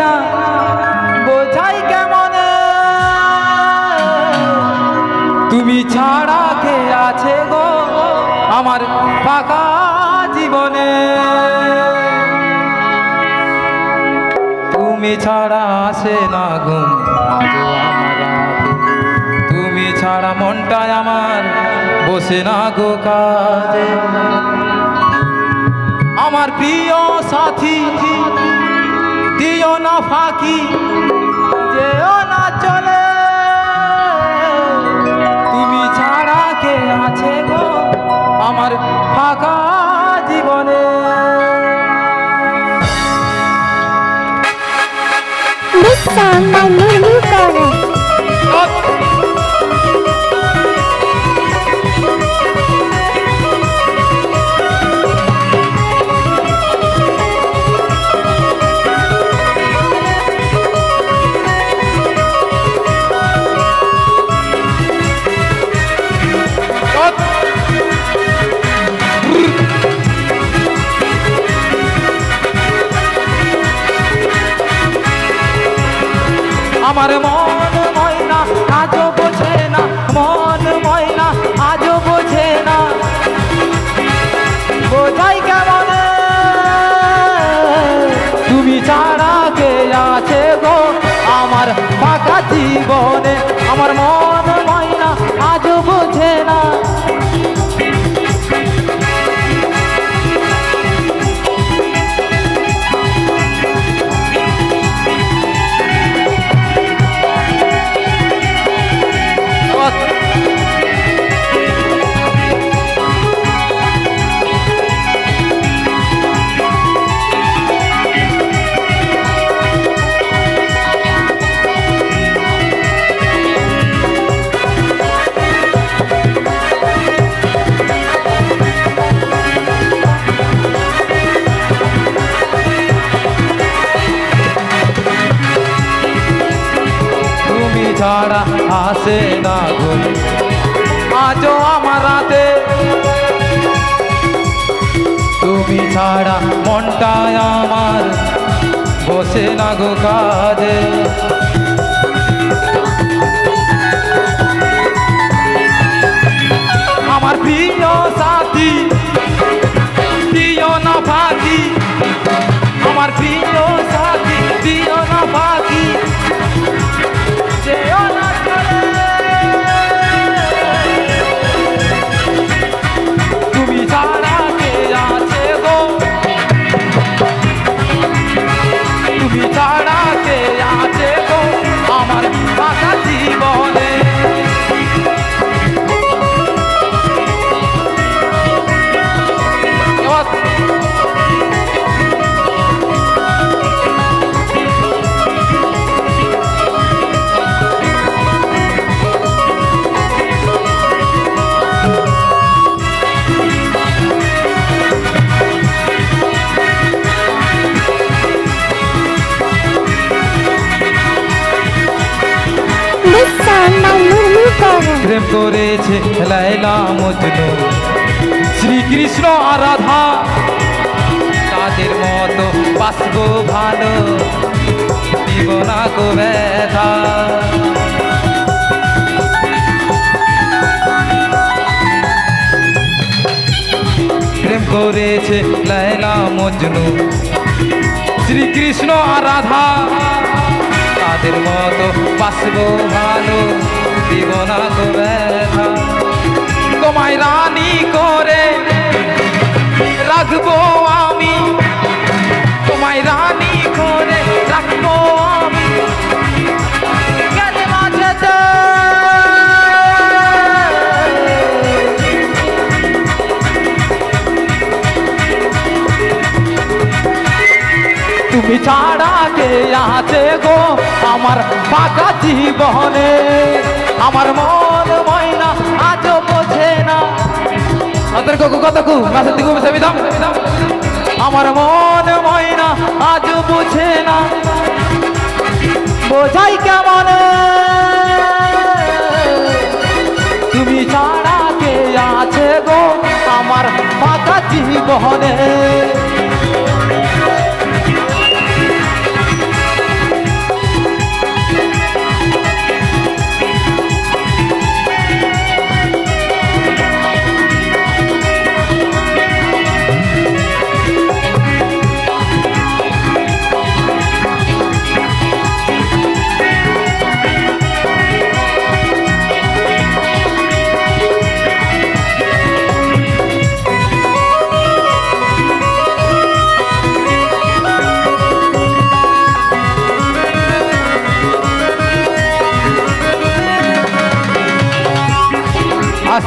না, বোঝাই কেমনে? তুমি ছাড়া কে আছে গো আমার ফাঁকা জীবনে? তুমি ছাড়া আসে না ঘুম। তুমি ছাড়া মনটায় আমার বসে না গো কাজে। আমার প্রিয় সাথী ফাঁকি যেও না চলে। তুমি ছাড়া কে আছে গো আমার ফাঁকা জীবনে? This মন ময়না, আজও মন ময়না, আজও বোঝে বোঝাই তুমি ছাড়া কে আছে গো, আমার ফাঁকা জীবনে তুমি ছাড়া মনটায় আমার বসে না গো কাজে। আমার প্রিয় সাথী প্রেম করেছে লাইলা মজনু। শ্রীকৃষ্ণ আর রাধা তাদের মতো বাসবো ভালো, দিব না গো ব্যথা। প্রেম করেছে লাইলা মজনু। শ্রীকৃষ্ণ আর রাধা তাদের মতো বাসবো ভালো দিব না গো ব্যথা। তোমায় রানী করে রাখব আমি। তোমায় রানী করে রাখব আমি। তুমি ছাড়া কে আছে গো? আমার ফাঁকা জীবনে। আমার মন ময়না আজও বোঝে না। তাদের ককু কত কু গাছের দিকে বসে বিধাম। আমার মন ময়না আজও বোঝে না। বোঝাই কেমন? তুমি ছাড়া কে আছে গো আমার ফাঁকা জীবনে?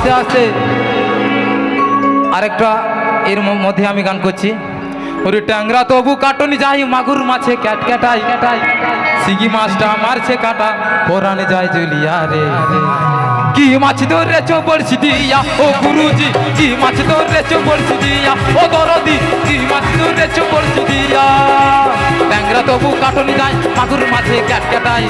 আস্তে আস্তে। আরেকটা, এর মধ্যে আমি গান করছি। ওরে ট্যাংরা তবু কাটনি যাই, মাগুর মাছে ক্যাট ক্যাটাই। ক্যাটাই সিগি মাছটা মারছে কাটা পরানে যায় জুলিয়া রে। কি মাছ ধরেছো বলছি দিয়া ও গুরুজি, কি মাছ ধরেছো বলছি দিয়া ও দরদি, কি মাছ ধরেছো বলছি দিয়া ট্যাংরা তবু কাটনি যায় মাগুর মাছে ক্যাট ক্যাটাই।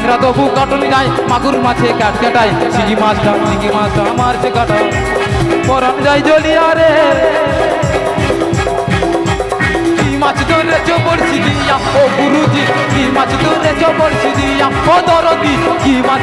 ট্যাংরা তবু কাটন যায় মাগুর মাছে কাট কাটাই সিগি মাছটা সিগি মাছটা মারছে কাটা। পরান যায় জলিয়া রে। মাছ ধরেছো বলছি দিয়া ও গুরুজি, কি মাছ ধরেছো ও দরদি, কি মাছ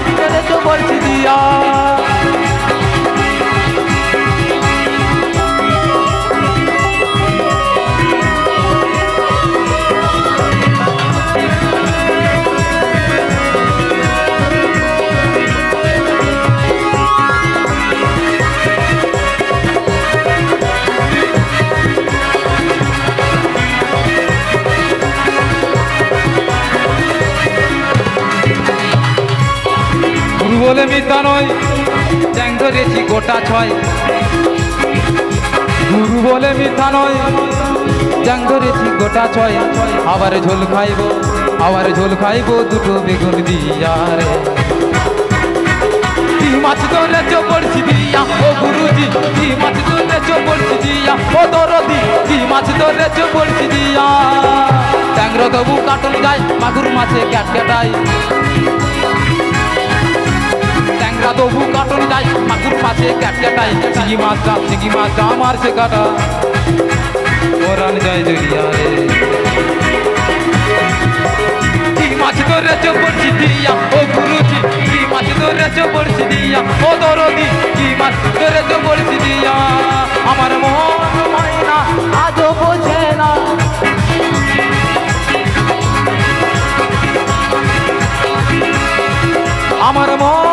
বলে মিথ্যা নয়। চ্যাং ধরেছি গোটা ছয়। গুরু বলে মিথ্যা নয়। চ্যাং ধরেছি গোটা ছয়। আবার ঝোল খাইব, আবার ঝোল খাইব, দুটো বেগুন দিয়া কি মাছ ধরেছ পড়ছি দিয়া? ও গুরুজি, কি মাছ ধরেছ পড়ছি দিয়া? ও দরদি, কি মাছ ধরেছ পড়ছি দিয়া? ট্যাংরা তবু কাটন যায়, মাগুর মাছে ক্যাট ক্যাটাই। ট্যাংরা তবু কাটন যায় মাগুর মাছে ক্যাট ক্যাটাই চিকি মাছটা চিকি মাছটা আমার সে কাটা। ওরান যায় জড়িয়া রে। মাছ ধরেছ পড়ছি দিয়া ও গুরুজি, কি মাছ ধরেছ পড়ছি দিয়া ও দরদি, কি মাছ ধরেছ পড়ছি দিয়া আমার মন ময়না আজও বোঝে না। আমার মন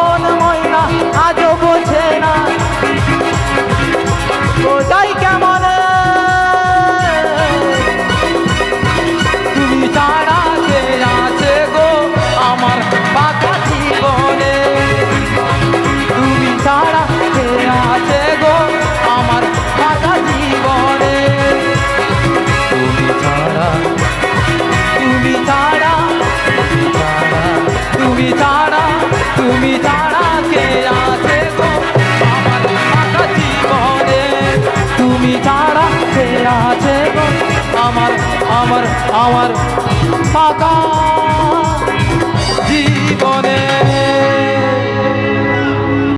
আমার আমার পাকা জীবনে।